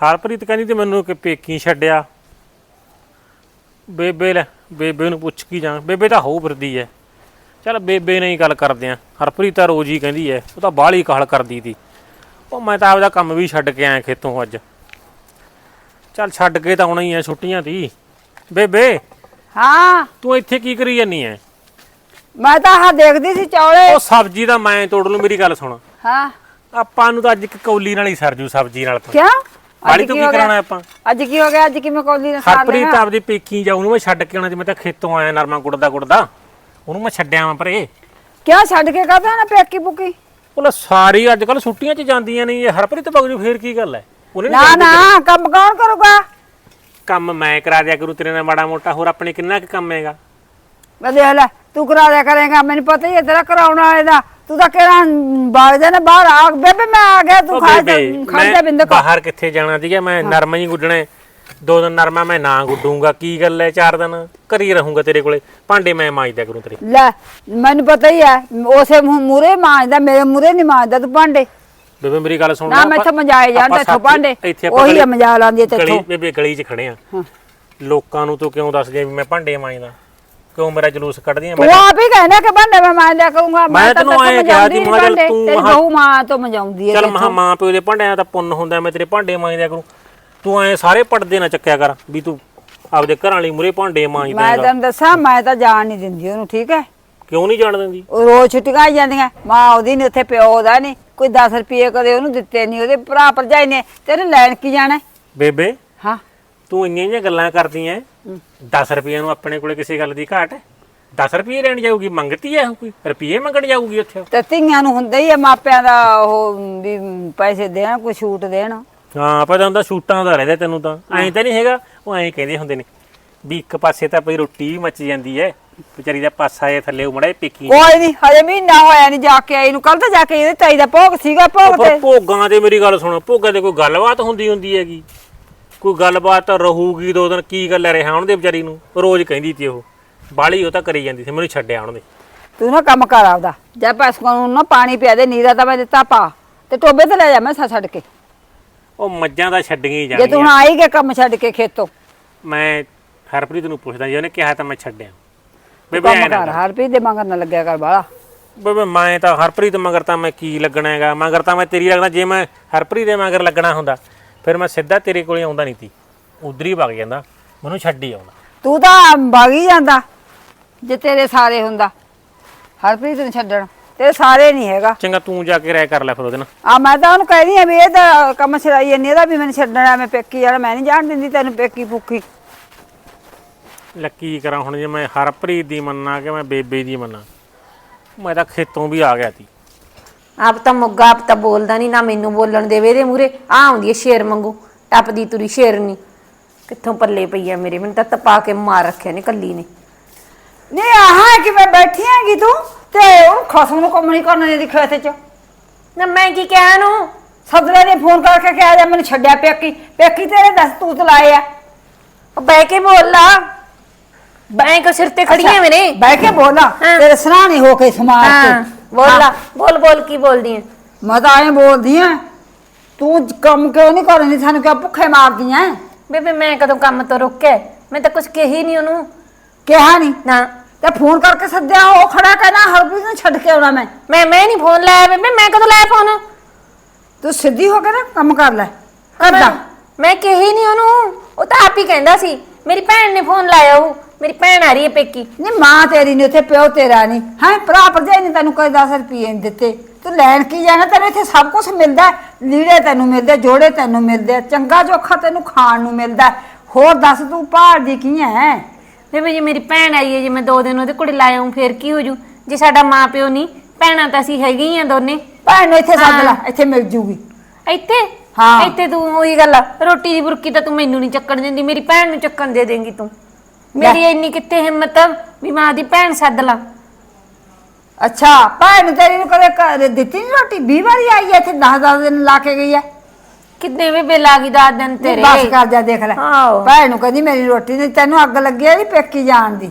ਹਰਪ੍ਰੀਤ ਕਹਿੰਦੀ ਤੇ ਮੈਨੂੰ ਕਿ ਪੇਕੀ ਛੱਡਿਆ। ਬੇਬੇ ਲੈ ਬੇਬੇ ਨੂੰ ਪੁੱਛ ਕੀ ਜਾਂ ਬੇਬੇ ਤਾਂ ਹੋ ਫਿਰਦੀ ਐ। ਚੱਲ ਬੇਬੇ ਨਾਲ ਹੀ ਗੱਲ ਕਰਦੇ ਆ। ਹਰਪ੍ਰੀਤ ਤਾਂ ਰੋਜ਼ ਹੀ ਕਹਿੰਦੀ ਐ ਉਹ ਤਾਂ ਬਾਹਲੀ ਕਾਹਲ ਕਰਦੀ ਤੀ। ਉਹ ਮੈਂ ਤਾਂ ਆਪਦਾ ਕੰਮ ਵੀ ਛੱਡ ਕੇ ਆਇਆ ਖੇਤੋਂ ਅੱਜ। ਚੱਲ ਛੱਡ ਕੇ ਤਾਂ ਆਉਣਾ ਹੀ ਐ ਛੁੱਟੀਆਂ ਤੀ। ਬੇਬੇ ਹਾਂ। ਤੂੰ ਇੱਥੇ ਕੀ ਕਰੀ ਜਾਨੀ ਐ? ਮੈਂ ਤਾਂ ਆਹ ਦੇਖਦੀ ਸੀ ਚੌਲੇ। ਉਹ ਸਬਜ਼ੀ ਦਾ ਮੈਂ ਤੋੜ ਲੂ ਮੇਰੀ ਗੱਲ ਸੁਣ। ਹਾਂ। ਆਪਾਂ ਨੂੰ ਤਾਂ ਅੱਜ ਇੱਕ ਕੌਲੀ ਨਾਲ ਹੀ ਸਰਜੂ ਸਬਜ਼ੀ ਨਾਲ ਤਾਂ। ਕਿਉਂ? ਵਾਲੀ ਤੂੰ ਕੀ? ਕਰਾਉਣਾ ਆਪਾਂ? ਅੱਜ ਕੀ ਹੋ ਗਿਆ? ਅੱਜ ਕਿਵੇਂ ਕੋਲੀ ਨਾਲ ਸਾਰ ਹਰਪ੍ਰੀਤ ਲੈਣਾ ਆਪਦੀ ਪੇਕੀ ਜਾਊ ਨੂੰ ਮੈਂ ਛੱਡ ਕੇ ਆਉਣਾ ਜਿਵੇਂ ਤਾਂ ਖੇਤੋਂ ਆਇਆ ਨਰਮਾ ਗੁੜਦਾ ਗੁੜਦਾ ਉਹਨੂੰ ਮੈਂ ਛੱਡਿਆ ਵਾਂ ਪਰੇ। ਕਿਉਂ ਛੱਡ ਕੇ ਕਾਹਦਾ ਨਾ ਪੇਕੀ ਪੁਕੀ? ਉਹ ਸਾਰੀ ਅੱਜ ਕੱਲ ਛੁੱਟੀਆਂ 'ਚ ਜਾਂਦੀਆਂ ਨਹੀਂ ਇਹ। ਹਰਪ੍ਰੀਤ ਬਗਜੂ ਫੇਰ ਕੀ ਗੱਲ ਹੈ ਉਹਨੇ ਨੀ। ਨਾ ਕੰਮ ਕੌਣ ਕਰੂਗਾ? ਕੰਮ ਮੈਂ ਕਰਾ ਦਿਆ ਕਰੂ ਤੇਰੇ ਨਾਲ ਮਾੜਾ ਮੋਟਾ। ਹੋਰ ਆਪਣੇ ਕਿੰਨਾ ਕੁ ਕੰਮ ਹੈਗਾ? ਮੈਂ ਦੇਖ ਲੈ ਤੂੰ ਕਰਾ ਦਿਆ ਕਰੇਗਾ ਮੈਨੂੰ ਪਤਾ ਹੀ ਹੈ ਤੇਰਾ ਕਰਾਉਣ ਵਾਲੇ ਦਾ। ਤੂੰ ਤਾਂ ਕਿਹੜਾ ਬਾਗ ਦੇ ਨਾ ਬਾਹਰ ਆ ਬੇਬੇ ਮੈਂ ਆ ਗਿਆ ਤੂੰ ਖਾ ਬੇਬੇ, ਖਾ ਜਾ ਬਿੰਦ ਕੋ। ਬਾਹਰ ਕਿੱਥੇ ਜਾਣਾ ਸੀਗਾ ਮੈਂ ਨਰਮਾ ਹੀ ਗੁੱਡਣਾ। ਦੋ ਦਿਨ ਨਰਮਾ ਮੈਂ ਨਾ ਗੁੱਡੂੰਗਾ ਕੀ ਗੱਲ ਹੈ ਚਾਰ ਦਿਨ? ਘਰ ਰਹੂੰਗਾ ਤੇਰੇ ਕੋਲੇ। ਭਾਂਡੇ ਮੈਂ ਮਾਂਜਦਿਆ ਕਰੂੰ ਤੇਰੇ। ਲੈ ਮੈਨੂੰ ਪਤਾ ਹੀ ਹੈ ਉਸੇ ਮੂਰੇ ਮਾਂਜਦਾ ਮੇਰੇ ਮੂਰੇ ਨਹੀਂ ਮਾਂਜਦਾ ਤੂੰ ਭਾਂਡੇ। ਬੇਬੇ ਮੇਰੀ ਗੱਲ ਸੁਣ ਨਾ ਮੈਂ ਇੱਥੇ ਮਜਾਏ ਤੇ ਇੱਥੋਂ ਭਾਂਡੇ। ਉਹੀ ਮਜਾ ਲਾਂਦੀ ਤੇ ਇੱਥੋਂ ਬੇਬੇ ਗਲੀ 'ਚ ਖੜੇ ਆ। ਲੋਕਾਂ ਨੂੰ ਤੂੰ ਕਿਉਂ ਦੱਸਦੀ ਵੀ ਮੈਂ ਭਾਂਡੇ ਮਾਂਜਦਾ? ਕਿਉਂ ਮੇਰਾ ਜਲੂਸ ਕੱਢਦੀ ਆ ਤੂੰ ਮੈਂ ਆਪ ਹੀ ਕਹਿੰਦਾ ਕਿ ਭਾਂਡੇ ਮੈਂ ਮਾਂਜਿਆ ਕਰੂੰਗਾ ਮੈਂ ਤਾਂ ਤੈਨੂੰ ਐਂ ਕਿਹਾ ਨਹੀਂ ਮੈਂ ਤੂੰ ਤੇਰੀ ਬਹੂ ਮਾਂ ਤੋਂ ਮਜਾਉਂਦੀ ਹੈ ਚੱਲ ਮਹਾ ਮਾਂ ਪਿਓ ਦੇ ਭਾਂਡਿਆਂ ਦਾ ਪੁੰਨ ਹੁੰਦਾ ਮੈਂ ਤੇਰੇ ਭਾਂਡੇ ਮਾਂਜਦਿਆ ਕਰੂੰ। ਤੂੰ ਐ ਸਾਰੇ ਪੜਦੇ ਨਾ ਚੱਕਿਆ ਕਰ ਵੀ ਤੂੰ ਆਪਦੇ ਘਰਾਂ ਵਾਲੀ ਮੁਰੇ ਭਾਂਡੇ ਮਾਂਜਦਾ ਮੈਂ। ਤੈਨੂੰ ਦੱਸਾਂ ਮੈਂ ਤਾਂ ਜਾਣ ਨਹੀਂ ਦਿੰਦੀ ਉਹਨੂੰ ਠੀਕ ਹੈ? ਕਿਉਂ ਨਹੀਂ ਜਾਣ ਦਿੰਦੀ? ਉਹ ਰੋਜ਼ ਛੁੱਟੀਆਂ ਆਈ ਜਾਂਦੀਆਂ। ਮਾਂ ਉਹਦੀ ਨਹੀਂ ਉੱਥੇ ਪਿਓ ਉਹਦਾ ਨਹੀਂ ਕੋਈ 10 ਰੁਪਏ ਕਦੇ ਉਹਨੂੰ ਦਿੱਤੇ ਨਹੀਂ ਉਹਦੇ ਭਰਾ ਭਰਜਾਈ ਨੇ। ਤੈਨੂੰ ਲੈਣ ਕੀ ਜਾਣਾ? ਬੇਬੇ ਹਾਂ। ਤੂੰ ਇੰਨੀਆਂ ਜਿਹੀਆਂ ਗੱਲਾਂ ਕਰਦੀ ਐ 10 ਰੁਪਏ ਨੂੰ ਆਪਣੇ ਕੋਲੇ ਕਿਸੇ ਗੱਲ ਦੀ ਘਾਟ ਹੈ? 10 ਰੁਪਏ ਲੈਣ ਜਾਊਗੀ ਮੰਗਤੀ ਉਹ ਕੋਈ? ਰੁਪਏ ਮੰਗਣ ਜਾਊਗੀ ਉੱਥੇ? ਤੇ ਧੀਆਂ ਨੂੰ ਹੁੰਦਾ ਹੀ ਹੈ ਮਾਪਿਆਂ ਦਾ ਉਹ ਵੀ ਪੈਸੇ ਦੇਣ ਕੋਈ ਛੂਟ ਦੇਣ। ਹਾਂ ਪਤਾ ਹੁੰਦਾ ਸ਼ੂਟਾਂ ਦਾ ਰਹਿੰਦਾ ਤੈਨੂੰ ਤਾਂ। ਐਂ ਤਾਂ ਨਹੀਂ ਹੈਗਾ ਉਹ ਐਂ ਕਹਿੰਦੇ ਹੁੰਦੇ ਨੇ ਵੀ ਇੱਕ ਪਾਸੇ ਤਾਂ ਪਈ ਰੋਟੀ ਵੀ ਮੱਚ ਜਾਂਦੀ ਐ ਵਿਚਾਰੀ ਦਾ ਪਾਸਾ ਇਹ ਥੱਲੇ ਉਮੜਾ ਪੇਕੀ ਕੋਈ ਨਹੀਂ ਹਜੇ ਮਹੀਨਾ ਹੋਇਆ ਨਹੀਂ ਜਾ ਕੇ ਆਈ ਨੂੰ ਕੱਲ ਤਾਂ ਜਾ ਕੇ ਇਹਦੇ ਤਾਈ ਦਾ ਭੋਗ ਸੀਗਾ ਭੋਗ ਪਰ ਤੇ। ਭੋਗਾਂ ਤੇ ਮੇਰੀ ਗੱਲ ਸੁਣ ਭੋਗਾਂ ਤੇ ਕੋਈ ਗੱਲਬਾਤ ਹੁੰਦੀ ਹੁੰਦੀ ਹੈਗੀ। ਕੋਈ ਗੱਲਬਾਤ ਰਹੂਗੀ ਦੋ ਦਿਨ ਕੀ ਗੱਲ ਰਿਹਾ ਉਹਦੇ ਵਿਚਾਰੀ ਨੂੰ? ਰੋਜ਼ ਕਹਿੰਦੀ ਤੀ ਉਹ। ਬਾਲੀ ਉਹ ਤਾਂ ਕਰੀ ਜਾਂਦੀ ਸੀ ਮੈਨੂੰ ਛੱਡਿਆ ਉਹਨੇ। ਤੂੰ ਨਾ ਕੰਮ ਕਰ ਆਪਦਾ। ਜਾ ਪੈਸਕਾਂ ਨੂੰ ਨਾ ਪਾਣੀ ਪਿਆ ਦੇ ਨੀਰਾ ਤਾਂ ਮੈਂ ਦਿੱਤਾ ਪਾ। ਤੇ ਟੋਬੇ ਤੇ ਲੈ ਜਾ ਮੈਂ ਛੱਡ ਕੇ। ਉਹ ਮੱਝਾਂ ਤਾਂ ਛੱਡੀਆਂ ਹੀ ਜੇ ਤੂੰ ਜਾਣੀਆਂ। ਆਈ ਗਿਆ ਕੰਮ ਛੱਡ ਕੇ ਖੇਤੋਂ। ਮੈਂ ਹਰਪ੍ਰੀਤ ਨੂੰ ਪੁੱਛਦਾ ਜੀ ਉਹਨੇ ਕਿਹਾ ਤਾਂ ਮੈਂ ਛੱਡਿਆ। ਬੇਬੇ ਕੰਮ ਐਂ ਨਾ ਕਰ ਕਰ। ਹਰਪ੍ਰੀਤ ਦੇ ਮਗਰ ਨਾ ਲੱਗਿਆ ਕਰ ਬਾਲਾ। ਬੇਬੇ ਮੈਂ ਤਾਂ ਹਰਪ੍ਰੀਤ ਮਗਰ ਤਾਂ ਮੈਂ ਕੀ ਲੱਗਣਾ ਹੈਗਾ ਮਗਰ ਤਾਂ ਮੈਂ ਤੇਰੀ ਲੱਗਦਾ ਜੇ ਮੈਂ ਹਰਪ੍ਰੀਤ ਦੇ ਮਗਰ ਲੱਗਣਾ ਹੁੰਦਾ। ਫਿਰ ਮੈਂ ਸਿੱਧਾ ਤੇਰੇ ਕੋਲੇ ਆਉਂਦਾ ਨਹੀਂ ਤੀ। ਉਧਰ ਹੀ ਵਗ ਜਾਂਦਾ ਮੈਨੂੰ ਛੱਡ ਹੀ ਆਉਂਦਾ। ਤੂੰ ਤਾਂ ਬਾਗੀ ਜਾਂਦਾ ਜੇ ਤੇਰੇ ਸਾਰੇ ਹੁੰਦਾ। ਹਰਪ੍ਰੀਤ ਨੂੰ ਛੱਡਣ ਤੇਰੇ ਸਾਰੇ ਨਹੀਂ ਹੈਗਾ। ਚੰਗਾ ਤੂੰ ਜਾ ਕੇ ਰਾਇ ਕਰ ਲੈ ਫਿਰ ਉਹਦੇ ਨਾਲ। ਆ ਮੈਂ ਤਾਂ ਉਹਨੂੰ ਕਹਿ ਰਹੀ ਆ ਵੀ ਇਹ ਤਾਂ ਕੰਮ ਛੜਾਈ ਜਾਂਦੀ ਇਹਦਾ ਵੀ ਮੈਨੂੰ ਛੱਡਣਾ ਮੈਂ ਪੇਕੀ ਜਾਣਾ ਮੈਂ ਨਹੀਂ ਜਾਣ ਦਿੰਦੀ ਤੈਨੂੰ ਪੇਕੀ ਪੁੱਕੀ ਲੱਕੀ ਕਰਾਂ ਹੁਣ ਜੇ ਮੈਂ ਹਰਪ੍ਰੀਤ ਦੀ ਮੰਨਾਂ ਕਿ ਮੈਂ ਬੇਬੇ ਦੀ ਮੰਨਾਂ ਮੈਂ ਤਾਂ ਖੇਤੋਂ ਵੀ ਆ ਗਿਆ ਤੀ। ਆਪ ਤਾਂ ਮੁੱਗਾ ਆਪ ਤਾਂ ਬੋਲਦਾ ਨਹੀਂ ਨਾ ਮੈਨੂੰ ਬੋਲਣ ਦੇਵੇ ਇਹਦੇ ਮੂਰੇ ਆ ਆਉਂਦੀ ਹੈ ਸ਼ੇਰ ਮੰਗੂ ਟੱਪਦੀ ਤੁਰੀ ਸ਼ੇਰਨੀ ਕਿੱਥੋਂ ਪੱਲੇ ਪਈ ਆ ਮੇਰੇ ਮੈਨੂੰ ਤਾਂ ਤਪਾ ਕੇ ਮਾਰ ਰੱਖਿਆ ਨੇ ਕੱਲੀ ਨੇ। ਨਹੀਂ ਆਹਾਂ ਕਿ ਮੈਂ ਬੈਠੀ ਹੈਗੀ ਤੂੰ? ਤੇ ਉਹ ਖਸਮ ਨੂੰ ਕੰਮ ਨਹੀਂ ਕਰਨ ਦੀ ਖੇਤ ਚ। ਨਾ ਮੈਂ ਕੀ ਕਹਿਆ ਨੂੰ? ਸਦਰੇ ਨੇ ਫੋਨ ਕਰਕੇ ਕਿਹਾ ਜਾ ਮੈਨੂੰ ਛੱਡਿਆ ਪੇਕੀ। ਪੇਕੀ ਤੇਰੇ ਦਸ ਤੂਤ ਲਾਏ ਆ। ਉਹ ਬਹਿ ਕੇ ਬੋਲ ਲਾ। ਬੈਂ ਕੋ ਸਿਰ ਤੇ ਖੜੀ ਹੈ ਮੇਰੇ ਬਹਿ ਕੇ ਬੋਲਾ ਹਾਂ। ਤੇਰੇ ਸਰਾਣੇ ਹੋ ਕੇ ਸਮਾਜ ਹਾਂ। ਚ ਬੋਲ ਲਾ ਬੋਲ ਬੋਲ ਕੀ ਬੋਲਦੀ ਹੈ ਮੈਂ ਤਾਂ ਐਂ ਬੋਲਦੀ ਆ ਤੂੰ ਕੰਮ ਕਿਉਂ ਨਹੀਂ ਕਰਨੀ ਸਾਨੂੰ ਕਿਉਂ ਭੁੱਖੇ ਮਾਰਦੀ ਐ? ਬੇਬੇ ਮੈਂ ਕਦੋਂ ਕੰਮ ਤੋਂ ਰੁਕਿਆ? ਮੈਂ ਤਾਂ ਕੁਝ ਕਹੀ ਨਹੀਂ ਉਹਨੂੰ। ਕਿਹਾ ਨਹੀਂ ਨਾ। ਤੇ ਫੋਨ ਕਰਕੇ ਸੱਦਿਆ ਉਹ ਖੜਾ ਕਹਿਣਾ ਹਰਪ੍ਰੀਤ ਨੂੰ ਛੱਡ ਕੇ ਆਉਣਾ ਮੈਂ। ਮੈਂ ਮੈਂ ਨਹੀਂ ਫੋਨ ਲਾਇਆ ਬੇਬੇ ਮੈਂ ਕਦੋਂ ਲਾਇਆ ਫੋਨ? ਤੂੰ ਸਿੱਧੀ ਹੋ ਕੇ ਨਾ ਕੰਮ ਕਰ ਲੈ। ਕਰਦਾ। ਮੈਂ ਕਹੀ ਨਹੀਂ ਉਹਨੂੰ। ਉਹ ਤਾਂ ਆਪ ਹੀ ਕਹਿੰਦਾ ਸੀ ਮੇਰੀ ਭੈਣ ਨੇ ਫੋਨ ਲਾਇਆ ਉਹ। ਮੇਰੀ ਭੈਣ ਆ ਰਹੀ ਹੈ ਪੇਕੀ। ਨਹੀਂ ਮਾਂ ਤੇਰੀ ਨੇ ਉੱਥੇ ਪਿਓ ਤੇਰਾ ਨਹੀਂ। ਹੈ ਭਰਾ ਭਰਜਾਈ ਨੇ ਤੈਨੂੰ ਕੋਈ 10 ਰੁਪਏ ਨਹੀਂ ਦਿੱਤੇ। ਤੂੰ ਲੈਣ ਕੀ ਜਾਣਾ? ਤੈਨੂੰ ਇੱਥੇ ਸਭ ਕੁਝ ਮਿਲਦਾ ਹੈ। ਲੀੜੇ ਤੈਨੂੰ ਮਿਲਦੇ ਜੋੜੇ ਤੈਨੂੰ ਮਿਲਦੇ ਚੰਗਾ ਜੋਖਾ ਤੈਨੂੰ ਖਾਣ ਨੂੰ ਮਿਲਦਾ ਹੈ। ਹੋਰ ਦੱਸ ਤੂੰ ਭਾਲਦੀ ਕੀ ਹੈ? ਬੇਬੇ ਜੀ ਮੇਰੀ ਭੈਣ ਆਈ ਹੈ ਜੇ ਮੈਂ ਦੋ ਦਿਨ ਉਹਦੇ ਕੋਲ ਲਾਇਆ ਹੂੰ ਫੇਰ ਕੀ ਹੋ ਜੂ? ਜੇ ਸਾਡਾ ਮਾਂ ਪਿਓ ਨਹੀਂ ਭੈਣਾਂ ਤਾਂ ਅਸੀਂ ਹੈਗੇ ਹੀ ਆ ਦੋਨੇ। ਭੈਣ ਨੂੰ ਇੱਥੇ ਸੱਦ ਲੈ। ਇੱਥੇ ਮਿਲ ਜੂਗੀ। ਇੱਥੇ? ਹਾਂ। ਇੱਥੇ ਤੂੰ ਉਹੀ ਗੱਲ ਆ ਰੋਟੀ ਦੀ ਬੁਰਕੀ ਤਾਂ ਤੂੰ ਮੈਨੂੰ ਨਹੀਂ ਚੱਕਣ ਦਿੰਦੀ ਮੇਰੀ ਭੈਣ ਨੂੰ ਚੱਕਣ ਦੇ ਦੇਂਗੀ ਤੂੰ। ਮੇਰੀ ਇੰਨੀ ਕਿੱਥੇ ਹਿੰਮਤ ਆ ਵੀ ਮੈਂ ਆਦੀ ਭੈਣ ਸੱਦ ਲਾਂ। ਅੱਛਾ ਭੈਣ ਨੂੰ ਤੇਰੀ ਨੂੰ ਕਦੇ ਘਰ ਦਿੱਤੀ ਨਹੀਂ ਰੋਟੀ? 20 ਵਾਰੀ ਆਈ ਹੈ ਇੱਥੇ 10 10 ਦਿਨ ਲਾ ਕੇ ਗਈ ਹੈ ਕਿੰਨੇ ਵੀ ਬੇਲਾ ਗਈ ਦਾ ਦਿਨ ਤੇਰੇ। ਬਸ ਕਰ ਜਾ ਦੇਖ ਲੈ। ਆਹੋ। ਭੈਣ ਨੂੰ ਕਹਿੰਦੀ ਮੇਰੀ ਰੋਟੀ ਨਹੀਂ ਤੈਨੂੰ ਅੱਗ ਲੱਗੀ ਨਹੀਂ ਪੇਕੀ ਜਾਣ ਦੀ।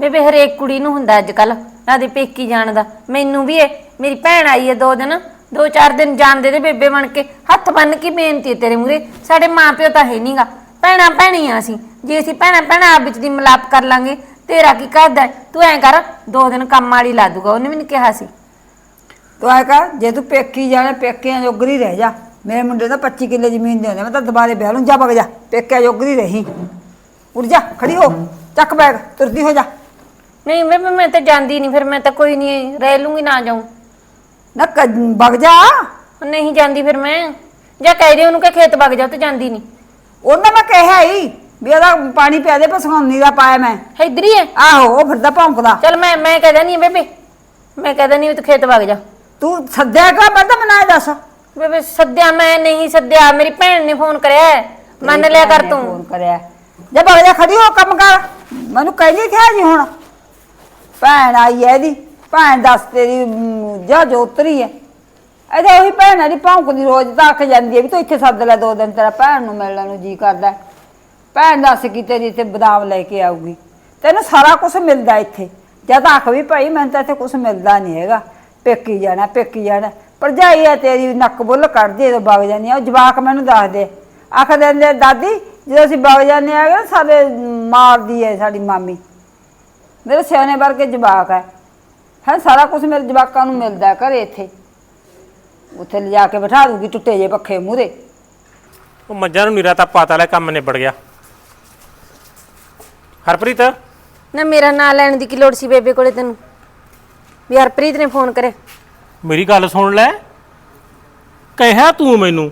ਬੇਬੇ ਹਰੇਕ ਕੁੜੀ ਨੂੰ ਹੁੰਦਾ ਅੱਜ ਕੱਲ ਨਾਦੇ ਪੇਕੀ ਜਾਣ ਦਾ। ਮੈਨੂੰ ਵੀ ਇਹ ਮੇਰੀ ਭੈਣ ਆਈ ਹੈ ਦੋ ਦਿਨ ਦੋ ਚਾਰ ਦਿਨ ਜਾਣ ਦੇ ਦੇ ਬੇਬੇ ਬਣ ਕੇ ਹੱਥ ਬੰਨ ਕੇ ਬੇਨਤੀ ਤੇਰੇ ਮੂਰੇ ਸਾਡੇ ਮਾਪਿਓ ਤਾਂ ਹੈ ਨਹੀਂਗਾ ਭੈਣਾਂ ਭੈਣੀਆਂ ਅਸੀਂ। ਜੇ ਅਸੀਂ ਭੈਣਾਂ ਭੈਣਾਂ ਆਪ ਵਿੱਚ ਦੀ ਮਿਲਾਪ ਕਰ ਲਾਂਗੇ ਤੇਰਾ ਕੀ ਕਰਦਾ ਹੈ? ਤੂੰ ਐਂ ਕਰ ਦੋ ਦਿਨ ਕੰਮ ਵਾਲੀ ਲਾ ਦੂਗਾ ਉਹਨੇ ਮੈਨੂੰ ਕਿਹਾ ਸੀ। ਤੂੰ ਐ ਕਰ ਜੇ ਤੂੰ ਪੇਕੀ ਜਾਣਾ ਪੇਕਿਆਂ ਜੋਗਰੀ ਰਹਿ ਜਾ। ਮੇਰੇ ਮੁੰਡੇ ਦਾ 25 ਕਿੱਲੇ ਜ਼ਮੀਨ ਦੇ ਹੁੰਦੇ ਮੈਂ ਤਾਂ ਦੁਬਾਰੇ ਵਿਆਹ ਲੂੰ ਜਾ ਵਗ ਜਾ। ਪੇਕਿਆਂ ਜੋਗਰੀ ਰਹੀ। ਉੱਠ ਜਾ ਖੜੀ ਹੋ ਚੱਕ ਬੈਗ ਤੁਰਦੀ ਹੋ ਜਾ। ਨਹੀਂ ਬੇਬੇ ਮੈਂ ਤਾਂ ਜਾਂਦੀ ਨਹੀਂ ਫਿਰ ਮੈਂ ਤਾਂ ਕੋਈ ਨਹੀਂ ਰਹਿ ਲੂੰਗੀ ਨਾ ਜਾਊਂ। ਨਾ ਕ- ਵਗ ਜਾ। ਨਹੀਂ ਜਾਂਦੀ ਫਿਰ ਮੈਂ। ਜਾਂ ਕਹਿ ਦੇ ਉਹਨੂੰ ਕਿ ਖੇਤ ਵਗ ਜਾ ਤੇ ਜਾਂਦੀ ਨਹੀਂ ਉਹਨਾਂ ਮੈਂ ਕਿਹਾ ਹੀ। ਵੀ ਉਹਦਾ ਪਾਣੀ ਪਿਆ ਦੇ ਪਸਖਾਉਣੀ ਦਾ ਪਾਇਆ ਮੈਂ। ਇੱਧਰ ਹੀ ਹੈ? ਆਹੋ ਉਹ ਫਿਰਦਾ ਭੌਂਕਦਾ। ਚਲ ਮੈਂ ਮੈਂ ਕਹਿ ਨਹੀਂ ਬੇਬੇ। ਮੈਂ ਕਹਿ ਨਹੀਂ ਤੂੰ ਖੇਤ ਵਗ ਜਾ। ਤੂੰ ਸੱਦਿਆ ਕਾ ਮੈਂ ਤਾਂ ਦੱਸ। ਬੇਬੇ ਸੱਦਿਆ ਮੈਂ ਨਹੀਂ ਸੱਦਿਆ। ਮੇਰੀ ਭੈਣ ਨੇ ਫੋਨ ਕਰਿਆ ਹੈ। ਮੰਨ ਲਿਆ ਕਰ ਤੂੰ। ਫੋਨ ਕਰਿਆ। ਜੇ ਵਗ ਜਾ ਖੜੀ ਹੋ ਕੰਮ ਕਰ। ਮੈਨੂੰ ਕਹਿੰਦੀ ਕਿਹਾ ਜੀ ਹੁਣ। ਭੈਣ ਆਈ ਐ ਇਹਦੀ। ਭੈਣ ਦੱਸ ਤੇਰੀ ਮ, ਜਾ ਜੋਤਰੀ ਐ ਇਹਦੇ ਉਹੀ ਭੈਣ ਹੈ ਦੀ ਭੌਂਕਦੀ ਰੋਜ਼ ਤਾਂ ਅੱਖ ਜਾਂਦੀ ਐ ਵੀ ਤੂੰ ਇੱਥੇ ਸੱਦ ਲੈ ਦੋ ਦਿਨ ਤੇਰਾ ਭੈਣ ਨੂੰ ਮਿਲਣ ਨੂੰ ਜੀ ਕਰਦਾ ਹੈ। ਭੈਣ ਦੱਸ ਕੀ ਤੇਰੀ ਇੱਥੇ ਬਦਾਮ ਲੈ ਕੇ ਆਊਗੀ? ਤੈਨੂੰ ਸਾਰਾ ਕੁਝ ਮਿਲਦਾ ਇੱਥੇ। ਜਦ ਆਖ ਵੀ ਭਾਈ, ਮੈਨੂੰ ਤਾਂ ਇੱਥੇ ਕੁਝ ਮਿਲਦਾ ਨਹੀਂ ਹੈਗਾ। ਪੇਕੀ ਜਾਣਾ ਪੇਕੀ ਜਾਣਾ। ਭਰਜਾਈ ਐ ਤੇਰੀ, ਨੱਕ ਬੁੱਲ ਕੱਢਦੀ ਜਦੋਂ ਵਗ ਜਾਂਦੀ ਆ। ਉਹ ਜਵਾਕ ਮੈਨੂੰ ਦੱਸ ਦੇ। ਆਖ ਦਿੰਦੇ, ਦਾਦੀ, ਜਦੋਂ ਅਸੀਂ ਵਗ ਜਾਂਦੇ ਆ ਸਾਡੇ ਮਾਰਦੀ ਐ ਸਾਡੀ ਮਾਮੀ। ਮੇਰੇ ਸਿਆਣੇ ਵਰਗੇ ਜਵਾਕ ਹੈ ਹੈ, ਸਾਰਾ ਕੁਝ ਮੇਰੇ ਜਵਾਕਾਂ ਨੂੰ ਮਿਲਦਾ ਘਰੇ ਇੱਥੇ। ਉੱਥੇ ਲਿਜਾ ਕੇ ਬਿਠਾ ਦੂਗੀ, ਟੁੱਟੇ ਜੇ ਪੱਖੇ ਮੂਰੇ ਉਹ ਮੱਝਾਂ ਨੂੰ ਨਿਰਾ ਤਾਂ ਪਤਾ ਲੈ, ਕੰਮ ਨਿਬੜ ਗਿਆ। ਹਰਪ੍ਰੀਤ? ਨਾ ਮੇਰਾ ਨਾਂ ਲੈਣ ਦੀ ਕੀ ਲੋੜ ਸੀ ਬੇਬੇ ਕੋਲੇ ਤੈਨੂੰ? ਵੀ ਹਰਪ੍ਰੀਤ ਨੇ ਫੋਨ ਕਰੇ ਮੇਰੀ ਗੱਲ ਸੁਣ ਲੈ। ਕਹਿਆ ਤੂੰ ਮੈਨੂੰ?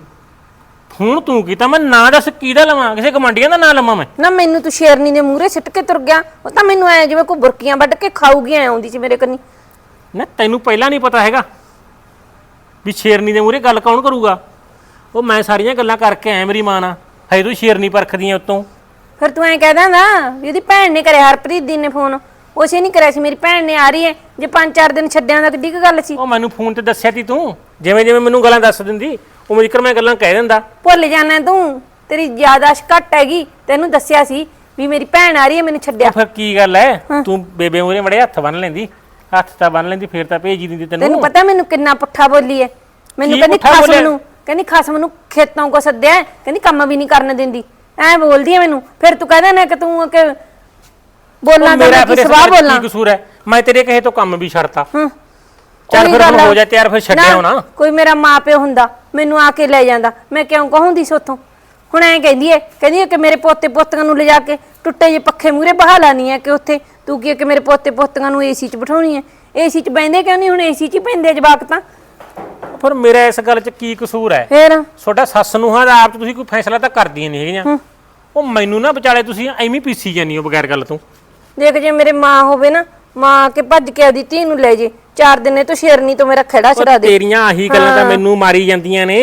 ਫੋਨ ਤੂੰ ਕੀਤਾ ਮੈਂ ਨਾਂ ਦੱਸ ਕਿਹਦਾ ਲਵਾਂ? ਕਿਸੇ ਕਮਾਂਡੀਆਂ ਦਾ ਨਾਂ ਲਵਾਂ ਮੈਂ? ਨਾ ਮੈਨੂੰ ਤੂੰ ਸ਼ੇਰਨੀ ਦੇ ਮੂਹਰੇ ਸਿੱਟ ਕੇ ਤੁਰ ਗਿਆ। ਉਹ ਤਾਂ ਮੈਨੂੰ ਐ ਜਿਵੇਂ ਕੋਈ ਬੁਰਕੀਆਂ ਵੱਢ ਕੇ ਖਾਊਗੀ ਐ ਆਉਂਦੀ ਸੀ ਮੇਰੇ ਕੰਨੀ। ਨਾ ਤੈਨੂੰ ਪਹਿਲਾਂ ਨਹੀਂ ਪਤਾ ਹੈਗਾ ਵੀ ਸ਼ੇਰਨੀ ਦੇ ਮੂਹਰੇ ਗੱਲ ਕੌਣ ਕਰੂਗਾ? ਉਹ ਮੈਂ ਸਾਰੀਆਂ ਗੱਲਾਂ ਕਰਕੇ ਆਇਆ ਮੇਰੀ ਮਾਂ ਨਾਲ। ਹਜੇ ਤੂੰ ਸ਼ੇਰਨੀ ਪਰਖਦੀਆਂ ਉਤੋਂ। ਫਿਰ ਤੂੰ ਐ ਕਹਿ ਨਾ ਵੀ ਉਹਦੀ ਭੈਣ ਨੇ ਕਰਿਆ ਹਰਪ੍ਰੀਤ ਦੀ ਨੇ ਫੋਨ ਉਸੇ ਨਹੀਂ ਕਰਿਆ ਸੀ ਮੇਰੀ ਭੈਣ ਨੇ ਆ ਰਹੀ ਐ। ਜੇ ਪੰਜ ਚਾਰ ਦਿਨ ਛੱਡਿਆਂ ਦਾ ਕਿੱਡੀ ਕੁ ਗੱਲ ਸੀ। ਉਹ ਮੈਨੂੰ ਫੋਨ ਤੇ ਦੱਸਿਆ ਤੀ ਤੂੰ। ਜਿਵੇਂ ਜਿਵੇਂ ਮੈਨੂੰ ਗੱਲਾਂ ਦੱਸ ਦਿੰਦੀ ਉਹ ਮੇਰੀ ਮੈਂ ਗੱਲਾਂ ਕਹਿ ਦਿੰਦਾ। ਭੁੱਲ ਜਾਣਾ ਤੂੰ। ਤੇਰੀ ਯਾਦਾਸ਼ਤ ਘੱਟ ਹੈਗੀ। ਤੈਨੂੰ ਦੱਸਿਆ ਸੀ ਵੀ ਮੇਰੀ ਭੈਣ ਆ ਰਹੀ ਐ ਮੈਨੂੰ ਛੱਡਿਆ। ਫਿਰ ਕੀ ਗੱਲ ਐ? ਤੂੰ ਬੇਬੇ ਮੂਹਰੇ ਮੜੇ ਹੱਥ ਬੰਨ ਲੈਂਦੀ। ਹੱਥ ਤਾਂ ਬੰਨ ਲੈਂਦੀ ਫੇਰ ਤਾਂ ਭੇਜ ਹੀ ਦਿੰਦੀ ਤੈਨੂੰ। ਤੈਨੂੰ ਪਤਾ ਮੈਨੂੰ ਕਿੰਨਾ ਪੁੱਠਾ ਬੋਲੀ ਐ। ਮੈਨੂੰ ਕੀ ਕਹਿੰਦੀ ਪੁੱਠਾ ਖਸਮ ਬੋਲਿਆ? ਨੂੰ ਕਹਿੰਦੀ ਖਸਮ ਨੂੰ ਖੇਤਾਂ ਕੋ ਸੱਦਿਆ ਹੈ, ਕਹਿੰਦੀ ਕੰਮ ਵੀ ਨਹੀਂ ਕਰਨ ਦਿੰਦੀ। ਐ ਬੋਲਦੀ ਐ ਮੈਨੂੰ। ਫਿਰ ਤੂੰ ਕਹਿੰਦਾ ਨਾ ਕਿ ਤੂੰ ਕਿ ਬੋਲਾਂ ਤਾਂ ਮੇਰਾ ਮੈਂ ਫਿਰ ਕੀ ਸਵਾਹ ਬੋਲਾਂ। ਕੀ ਕਸੂਰ ਹੈ? ਮੈਂ ਤੇਰੇ ਕਹੇ ਤੋਂ ਕੰਮ ਵੀ ਛੱਡਤਾ। ਹੂੰ। ਚੱਲ ਫਿਰ ਹੁਣ। ਹੋ ਜਾ ਤਿਆਰ ਫਿਰ ਛੱਡਿਆ ਹੋਣਾ। ਕੋਈ ਮੇਰਾ ਮਾਪਿਓ ਹੁੰਦਾ ਮੈਨੂੰ ਆ ਕੇ ਲੈ ਜਾਂਦਾ। ਮੈਂ ਕਿਉਂ ਕਹੂੰਦੀ ਸੋਥੋਂ ਹੁਣ ਐਂ ਕਹਿੰਦੀ ਐ ਕਹਿੰਦੀ ਐ ਕਿ ਮੇਰੇ ਪੋਤੇ ਪੋਤੀਆਂ ਨੂੰ ਲਿਜਾ ਕੇ ਟੁੱਟੇ ਜੇ ਪੱਖੇ ਮੂਰੇ ਬਹਾ ਲਾਨੀ ਐ ਕਿ ਉੱਥੇ। ਤੂੰ ਕੀ ਕਿ ਮੇਰੇ ਪੋਤੇ ਪੋਤੀਆਂ ਨੂੰ ਏਸੀ 'ਚ ਬਿਠਾਉਣੀ ਐ ਏਸੀ 'ਚ ਬੈੰਦੇ ਕਿਉਂ ਨਹੀਂ? ਹੁਣ ਏਸੀ 'ਚ ਹੀ ਪੈਂਦੇ ਜਵਾਕ ਤਾਂ। ਫਿਰ ਮੇਰਾ ਇਸ ਗੱਲ 'ਚ ਕੀ ਕਸੂਰ ਹੈ? ਫੇਰ? ਤੁਹਾਡਾ ਸੱਸ ਨੂੰ ਹਾਂ ਆਪ 'ਚ ਤੁਸੀਂ ਕੋਈ ਫੈਸਲਾ ਤਾਂ ਕਰਦੀਆਂ ਨਹੀਂ ਹੈਗੀਆਂ। ਉਹ ਮੈਨੂੰ ਨਾ ਵਿਚਾਲੇ ਤੁਸੀਂ ਐਵੇਂ ਪੀਸੀ ਜਾਂਦੀ ਹੋ ਬਗੈਰ ਗੱਲ ਤੋਂ। ਦੇਖ ਜੇ ਮੇਰੇ ਮਾਂ ਹੋਵੇ ਨਾ ਮਾਂ ਕੇ ਭੱਜ ਕੇ ਆਦੀ ਧੀ ਨੂੰ ਲੈ ਜੇ ਚਾਰ ਦਿਨੇ ਤੂੰ ਸ਼ੇਰਨੀ ਤੋਂ ਮੇਰਾ ਖੜਾ ਉਹ ਦੇ। ਤੇਰੀਆਂ ਆਹੀ ਗੱਲਾਂ ਤਾਂ ਮੈਨੂੰ ਮਾਰੀ ਜਾਂਦੀਆਂ ਨੇ।